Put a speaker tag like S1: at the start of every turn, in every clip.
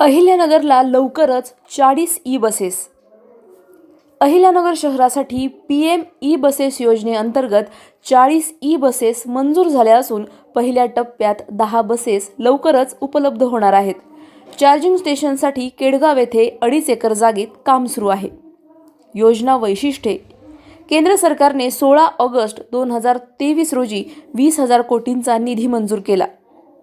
S1: अहिल्यानगरला लवकरच चाळीस e buses. Ahilyanagar शहरासाठी पी एम ई बसेस योजनेअंतर्गत चाळीस ई बसेस मंजूर झाल्या असून पहिल्या टप्प्यात दहा बसेस लवकरच उपलब्ध होणार आहेत. चार्जिंग स्टेशनसाठी केडगाव येथे अडीच एकर जागेत काम सुरू आहे. योजना वैशिष्ट्ये. केंद्र सरकारने सोळा ऑगस्ट दोन हजार तेवीस रोजी वीस हजार कोटींचा निधी मंजूर केला.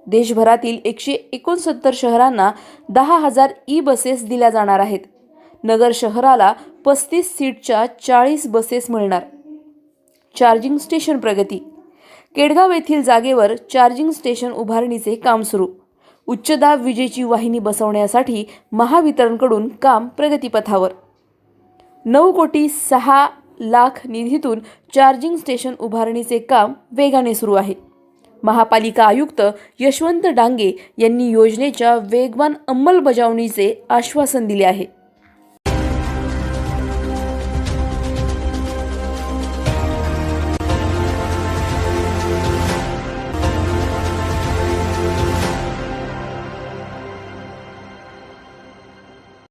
S1: देशभरातील एकशे एकोणसत्तर शहरांना दहा हजार ई बसेस दिल्या जाणार आहेत. नगर शहराला पस्तीस सीटच्या चाळीस बसेस मिळणार. चार्जिंग स्टेशन प्रगती. केडगाव येथील जागेवर चार्जिंग स्टेशन उभारणीचे काम सुरू. उच्चदाब विजेची वाहिनी बसवण्यासाठी महावितरणकडून काम प्रगतीपथावर. नऊ कोटी सहा लाख निधीतून चार्जिंग स्टेशन उभारणीचे काम वेगाने सुरू आहे. महापालिका आयुक्त यशवंत डांगे यांनी योजनेच्या वेगवान अंमलबजावणीचे आश्वासन दिले आहे.